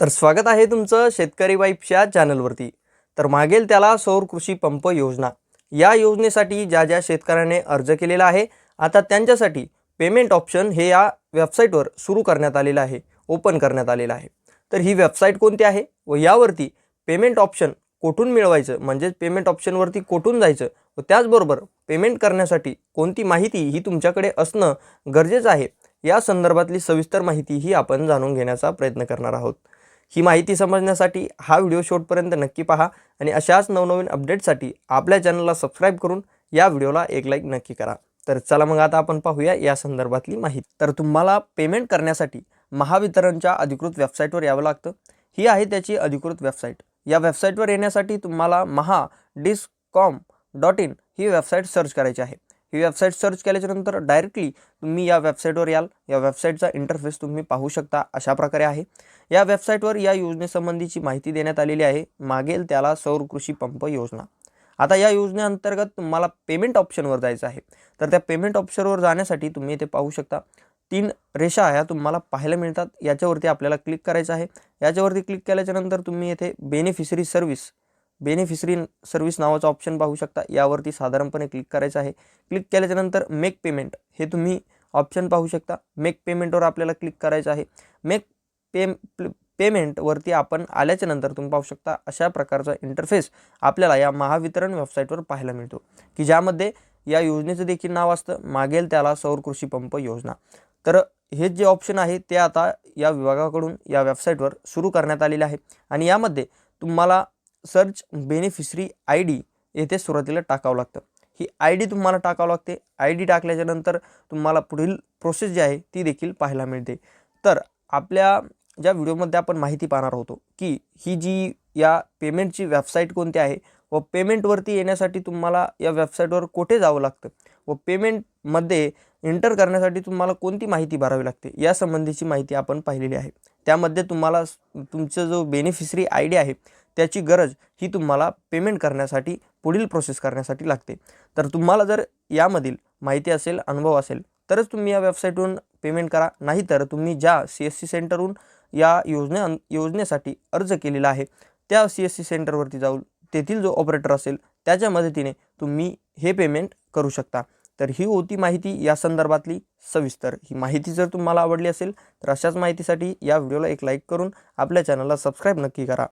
तर स्वागत आहे तुमचं शेतकरी वाईफच्या चॅनलवरती. तर मागेल त्याला सौर कृषी पंप योजना. या योजनेसाठी ज्या ज्या शेतकऱ्याने अर्ज केलेला आहे आता त्यांच्यासाठी पेमेंट ऑप्शन हे या वेबसाईटवर सुरू करण्यात आलेलं आहे ओपन करण्यात आलेलं आहे. तर ही वेबसाईट कोणती आहे व यावरती पेमेंट ऑप्शन कोठून मिळवायचं म्हणजेच पेमेंट ऑप्शनवरती कोठून जायचं व त्याचबरोबर पेमेंट करण्यासाठी कोणती माहिती ही तुमच्याकडे असणं गरजेचं आहे या संदर्भातली सविस्तर माहिती ही आपण जाणून घेण्याचा प्रयत्न करणार आहोत. ही माहिती समजण्यासाठी हा व्हिडिओ शेवटपर्यंत नक्की पहा आणि अशाच नवनवीन अपडेटसाठी आपल्या चॅनलला सबस्क्राईब करून या व्हिडिओला एक लाईक नक्की करा. तर चला मग आता आपण पाहूया या संदर्भातली माहिती. तर तुम्हाला पेमेंट करण्यासाठी महावितरणच्या अधिकृत वेबसाईटवर यावं लागतं. ही आहे त्याची अधिकृत वेबसाईट या वेबसाईटवर येण्यासाठी तुम्हाला महा डिस्कॉम डॉट इन ही वेबसाईट सर्च करायची आहे. ही वेबसाईट सर्च केल्याच्यानंतर डायरेक्टली तुम्ही या वेबसाईटवर याल. या वेबसाईटचा इंटरफेस तुम्ही पाहू शकता. अशा प्रकारे आहे. या वेबसाईटवर या योजनेसंबंधीची माहिती देण्यात आलेली आहे. मागेल त्याला सौर कृषी पंप योजना. आता या योजनेअंतर्गत तुम्हाला पेमेंट ऑप्शनवर जायचं आहे. तर त्या पेमेंट ऑप्शनवर जाण्यासाठी तुम्ही इथे पाहू शकता. तीन रेषा ह्या तुम्हाला पाहायला मिळतात. याच्यावरती आपल्याला क्लिक करायचं आहे. याच्यावरती क्लिक केल्याच्यानंतर तुम्ही येथे बेनिफिशरी सर्व्हिस बेनिफिशरी सर्व्हिस नावाचं ऑप्शन पाहू शकता. यावरती साधारणपणे क्लिक करायचं आहे. क्लिक केल्याच्यानंतर मेक पेमेंट हे तुम्ही ऑप्शन पाहू शकता. मेक पेमेंटवर आपल्याला क्लिक करायचं आहे. मेक पे पेमेंटवरती आपण आल्याच्यानंतर तुम्ही पाहू शकता अशा प्रकारचा इंटरफेस आपल्याला या महावितरण वेबसाईटवर पाहायला मिळतो. की ज्यामध्ये या योजनेचं देखील नाव असतं. मागेल त्याला सौर कृषी पंप योजना. तर हे जे ऑप्शन आहे ते आता या विभागाकडून या वेबसाईटवर सुरू करण्यात आलेले आहे. आणि यामध्ये तुम्हाला सर्च बेनिफिशरी आय डी येथे सुरुवातीला टाकावं लागतं. ही आय डी तुम्हाला टाकावं लागते. आय डी टाकल्याच्यानंतर तुम्हाला पुढील प्रोसेस जी आहे ती देखील पाहायला मिळते. तर आपल्या ज्या व्हिडिओमध्ये आपण माहिती पाहणार होतो की ही जी या पेमेंटची वेबसाईट कोणती आहे व पेमेंटवरती येण्यासाठी तुम्हाला या वेबसाईटवर कुठे जावं लागतं? व पेमेंटमध्ये एंटर करण्यासाठी तुम्हाला कोणती माहिती भरावी लागते? या संबंधीची माहिती आपण पाहिलेली आहे. त्यामध्ये तुम्हाला तुमचं जो बेनिफिशरी आय डी आहे त्याची गरज ही तुम्हाला पेमेंट करण्यासाठी पुढील प्रोसेस करण्यासाठी लागते. तर तुम्हाला जर यामधील माहिती असेल अनुभव असेल तरच तुम्ही या वेबसाईटवरून पेमेंट करा. नाहीतर तुम्ही ज्या सी एस सी सेंटरहून या योजने योजनेसाठी अर्ज केलेला आहे त्या सी एस सी सेंटरवरती जाऊन तेथील जो ऑपरेटर असेल त्याच्या मदतीने तुम्ही हे पेमेंट करू शकता. तर ही होती माहिती या संदर्भातली सविस्तर. ही माहिती जर तुम्हाला आवडली असेल तर अशाच माहितीसाठी या व्हिडिओला एक लाईक करून आपल्या चॅनलला सबस्क्राईब नक्की करा.